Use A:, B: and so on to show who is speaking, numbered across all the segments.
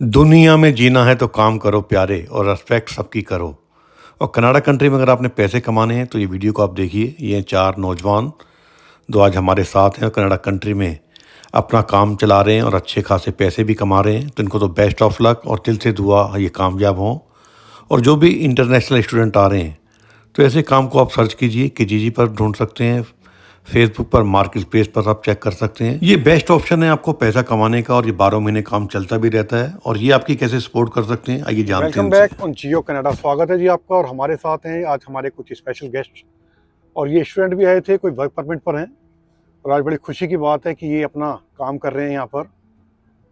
A: दुनिया में जीना है तो काम करो प्यारे और रेस्पेक्ट सबकी करो। और कनाडा कंट्री में अगर आपने पैसे कमाने हैं तो ये वीडियो को आप देखिए। ये चार नौजवान। जो आज हमारे साथ हैं और कनाडा कंट्री में अपना काम चला रहे हैं और अच्छे खासे पैसे भी कमा रहे हैं। तो इनको तो बेस्ट ऑफ़ लक और दिल से दुआ ये कामयाब हों। और जो भी इंटरनेशनल स्टूडेंट आ रहे हैं तो ऐसे काम को आप सर्च कीजिए कि जी पर ढूंढ सकते हैं। फेसबुक पर मार्केट प्लेस पर आप चेक कर सकते हैं। ये बेस्ट ऑप्शन है आपको पैसा कमाने का और ये बारह महीने काम चलता भी रहता है। और ये आपकी कैसे सपोर्ट कर सकते हैं आइए जानते हैं
B: बैक ऑन जियो कनाडा स्वागत है जी आपका और हमारे साथ हैं आज हमारे कुछ स्पेशल गेस्ट और ये स्टूडेंट भी आए थे कोई वर्क परमिट पर हैं। और आज बड़ी खुशी की बात है कि ये अपना काम कर रहे हैं यहाँ पर।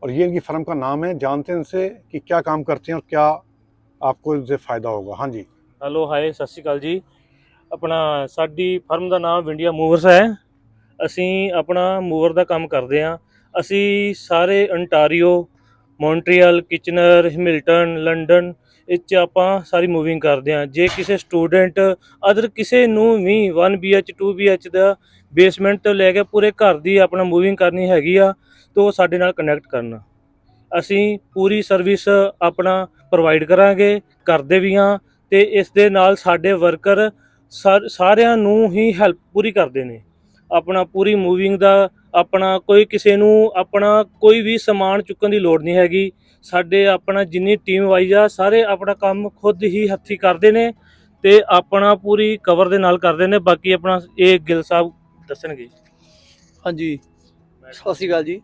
B: और ये इनकी फर्म का नाम है जानते हैं इनसे कि क्या काम करते हैं और क्या आपको इनसे फ़ायदा होगा। हाँ जी।
C: हेलो हाय सत श्रीकाल जी। ਆਪਣਾ ਸਾਡੀ ਫਰਮ ਦਾ ਨਾਮ ਵਿੰਡੀਆ ਮੂਵਰਸ ਹੈ। ਅਸੀਂ ਆਪਣਾ ਮੂਵਰ ਦਾ ਕੰਮ ਕਰਦੇ ਹਾਂ। ਅਸੀਂ ਸਾਰੇ Ontario, Montreal, Kitchener, Hamilton, London, ਇਹ 'ਚ ਆਪਾਂ ਸਾਰੀ ਮੂਵਿੰਗ ਕਰਦੇ ਹਾਂ। ਜੇ ਕਿਸੇ ਸਟੂਡੈਂਟ ਅਦਰ ਕਿਸੇ ਨੂੰ ਵੀ 1 BH 2 BH ਦਾ ਬੇਸਮੈਂਟ ਤੋਂ ਲੈ ਕੇ ਪੂਰੇ ਘਰ ਦੀ ਆਪਣਾ ਮੂਵਿੰਗ ਕਰਨੀ ਹੈਗੀ ਆ, ਤਾਂ ਉਹ ਸਾਡੇ ਨਾਲ ਕਨੈਕਟ ਕਰਨਾ। ਅਸੀਂ ਪੂਰੀ ਸਰਵਿਸ ਆਪਣਾ ਪ੍ਰੋਵਾਈਡ ਕਰਾਂਗੇ, ਕਰਦੇ ਵੀ ਹਾਂ ਤੇ ਇਸ ਦੇ ਨਾਲ ਸਾਡੇ ਵਰਕਰ ਸਾਰਿਆਂ ਨੂੰ ਹੀ ਹੈਲਪ ਪੂਰੀ ਕਰਦੇ ਨੇ। ਆਪਣਾ ਪੂਰੀ ਮੂਵਿੰਗ ਦਾ, ਆਪਣਾ ਕੋਈ ਕਿਸੇ ਨੂੰ, ਆਪਣਾ ਕੋਈ ਵੀ ਸਮਾਨ ਚੁੱਕਣ ਦੀ ਲੋੜ ਨਹੀਂ ਹੈਗੀ। ਸਾਡੇ ਆਪਣਾ ਜਿੰਨੀ ਟੀਮ ਵਾਈਜ਼ ਆ, ਸਾਰੇ ਆਪਣਾ ਕੰਮ ਖੁਦ ਹੀ ਹੱਥੀ ਕਰਦੇ ਨੇ ਤੇ ਆਪਣਾ ਪੂਰੀ ਕਵਰ ਦੇ ਨਾਲ ਕਰਦੇ ਨੇ। ਬਾਕੀ ਆਪਣਾ ਇਹ ਗਿੱਲ ਸਾਹਿਬ ਦੱਸਣਗੇ
D: ਹਾਂਜੀ। ਸਤਿ ਸ਼੍ਰੀ ਅਕਾਲ ਜੀ।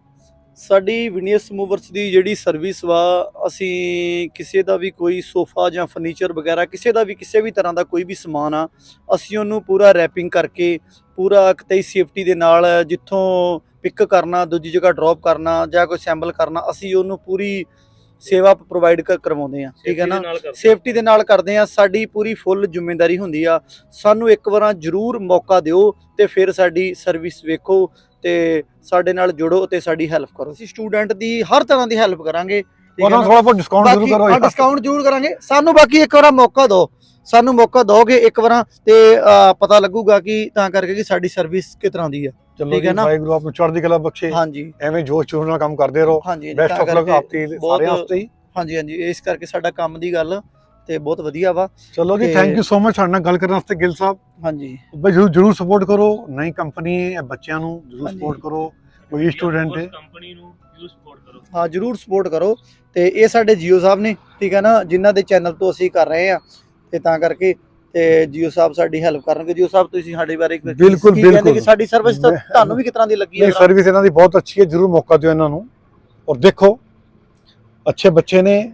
D: ਸਾਡੀ ਵਿਨੀਅਸ ਮੂਵਰਸ ਦੀ ਜਿਹੜੀ ਸਰਵਿਸ ਵਾ, ਅਸੀਂ ਕਿਸੇ ਦਾ ਵੀ ਕੋਈ ਸੋਫਾ ਜਾਂ ਫਰਨੀਚਰ ਵਗੈਰਾ, ਕਿਸੇ ਦਾ ਵੀ ਕਿਸੇ ਵੀ ਤਰ੍ਹਾਂ ਦਾ ਕੋਈ ਵੀ ਸਮਾਨ ਆ, ਅਸੀਂ ਉਹਨੂੰ ਪੂਰਾ ਰੈਪਿੰਗ ਕਰਕੇ, ਪੂਰਾ ਕਿਤੇ ਸੇਫਟੀ ਦੇ ਨਾਲ ਜਿੱਥੋਂ ਪਿਕ ਕਰਨਾ, ਦੂਜੀ ਜਗ੍ਹਾ ਡ੍ਰੌਪ ਕਰਨਾ ਜਾਂ ਕੋਈ ਸੈਂਪਲ ਕਰਨਾ, ਅਸੀਂ ਉਹਨੂੰ ਪੂਰੀ ਸੇਵਾ ਪ੍ਰੋਵਾਈਡ ਕਰਵਾਉਂਦੇ ਆ ਠੀਕ ਹੈ ਨਾ? ਸੇਫਟੀ ਦੇ ਨਾਲ ਕਰਦੇ ਆ ਸਾਡੀ ਪੂਰੀ ਫੁੱਲ ਜ਼ਿੰਮੇਵਾਰੀ ਹੁੰਦੀ ਆ। ਸਾਨੂੰ ਇੱਕ ਵਾਰਾਂ ਜ਼ਰੂਰ ਮੌਕਾ ਦਿਓ ਤੇ ਫਿਰ ਸਾਡੀ ਸਰਵਿਸ ਵੇਖੋ ਤੇ ਸਾਡੇ ਨਾਲ ਜੁੜੋ ਤੇ ਸਾਡੀ ਹੈਲਪ ਕਰੋ। ਅਸੀਂ ਸਟੂਡੈਂਟ ਦੀ ਹਰ ਤਰ੍ਹਾਂ ਦੀ ਹੈਲਪ ਕਰਾਂਗੇ
B: ਉਹਨਾਂ
D: ਨਾ?
B: ਥੋੜਾ ਬਹੁਤ ਡਿਸਕਾਊਂਟ ਜ਼ਰੂਰ
D: ਬਾਕੀ
B: ਕਰੋ
D: ਹਾਂ ਡਿਸਕਾਊਂਟ ਜ਼ਰੂਰ ਕਰਾਂਗੇ। ਸਾਨੂੰ ਬਾਕੀ ਇੱਕ ਵਾਰ ਮੌਕਾ ਦਿਓ। ਸਾਨੂੰ ਮੌਕਾ ਦਿਓਗੇ ਇੱਕ ਵਾਰ ਤੇ ਪਤਾ ਲੱਗੂਗਾ ਕਿ ਤਾਂ ਕਰਕੇ ਕਿ ਸਾਡੀ ਸਰਵਿਸ ਕਿਸ ਤਰ੍ਹਾਂ ਦੀ ਆ।
B: ਚਲੋ
D: ਠੀਕ
B: ਜੀ
D: ਹੈ ਨਾ?
B: ਵਾਹਿਗੁਰੂ ਆਪ ਨੂੰ ਚੜ੍ਹਦੀ ਕਲਾ ਬਖਸ਼ੇ।
D: ਹਾਂਜੀ।
B: ਐਵੇਂ ਜੋਸ਼ ਜੋਸ਼ ਨਾਲ ਕੰਮ ਕਰਦੇ ਰਹੋ।
D: ਹਾਂਜੀ
B: ਬੈਸਟ
D: ਤਾਂ
B: ਆਫ ਲੱਕ
D: ਕਰਕੇ
B: ਆਪਕੇ
D: ਬਹੁਤ-
B: ਸਾਰੇ ਵਾਸਤੇ ਹੀ।
D: ਹਾਂਜੀ ਹਾਂਜੀ ਇਸ ਕਰਕੇ ਸਾਡਾ ਕੰਮ ਦੀ ਗੱਲ ਤੇ ਬਹੁਤ ਵਧੀਆ ਵਾ।
B: ਚਲੋ ਜੀ
D: ਤੇ-
B: ਥੈਂਕ ਯੂ ਸੋ ਮਚ ਸਾਡੇ ਨਾਲ ਗੱਲ ਕਰਨ ਵਾਸਤੇ ਗਿੱਲ ਸਾਹਿਬ।
D: ਹਾਂਜੀ।
B: ਬਈ ਜਰੂਰ ਜਰੂਰ ਸਪੋਰਟ ਕਰੋ। ਨਈ ਕੰਪਨੀ ਹੈ ਬੱਚਿਆਂ ਨੂੰ ਜਰੂਰ
D: ਹਾਂਜੀ।
B: ਸਪੋਰਟ ਕਰੋ। ਕੋਈ ਸਟੂਡੈਂਟ ਹੈ।
C: ਕੰਪਨੀ ਨੂੰ ਯੂਜ਼ ਸਪੋਰਟ ਕਰੋ
D: ਹਾਂ ਜਰੂਰ ਸਪੋਰਟ ਕਰੋ। ਤੇ ਇਹ ਸਾਡੇ ਜੀਓ ਸਾਹਿਬ ਨੇ ਠੀਕ ਹੈ ਨਾ? ਜਿਨ੍ਹਾਂ ਦੇ ਚੈਨਲ ਤੋਂ ਅਸੀਂ ਕਰ ਰਹੇ ਆ ਤੇ ਤਾਂ ਕਰਕੇ ਤੇ ਜੀਓ ਸਾਹਿਬ ਸਾਡੀ ਹੈਲਪ ਕਰਨਗੇ। ਜੀਓ ਸਾਹਿਬ ਤੁਸੀਂ ਸਾਡੇ ਬਾਰੇ
B: ਬਿਲਕੁਲ, ਬਿਲਕੁਲ।
D: ਕਿ ਸਾਡੀ ਸਰਵਿਸ ਤਾਂ ਤੁਹਾਨੂੰ ਵੀ ਕਿਤਨਾ ਦੀ ਲੱਗੀ ਹੈ
B: ਇਹ ਸਰਵਿਸ ਇਹਨਾਂ ਦੀ ਬਹੁਤ ਅੱਛੀ ਹੈ ਜਰੂਰ ਮੌਕਾ ਦਿਓ ਇਹਨਾਂ ਨੂੰ। ਔਰ ਦੇਖੋ ਅੱਛੇ ਬੱਚੇ ਨੇ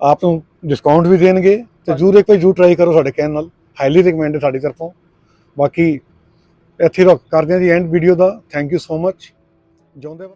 B: ਆਪ ਨੂੰ ਡਿਸਕਾਊਂਟ ਵੀ ਦੇਣਗੇ ਤੇ ਜਰੂਰ ਇੱਕ ਵਾਰ ਜਰੂਰ ਟਰਾਈ ਕਰੋ ਸਾਡੇ ਕਹਿਣ ਨਾਲ। ਹਾਈਲੀ ਰეკਮੈਂਡਡ ਸਾਡੀ ਤਰਫੋਂ। ਬਾਕੀ ਇੱਥੇ ਰੁਕ ਕਰਦੇ ਹਾਂ ਜੀ ਐਂਡ ਵੀਡੀਓ ਦਾ। ਥੈਂਕ ਯੂ ਸੋ ਮਚ ਜਿਉਂਦੇ।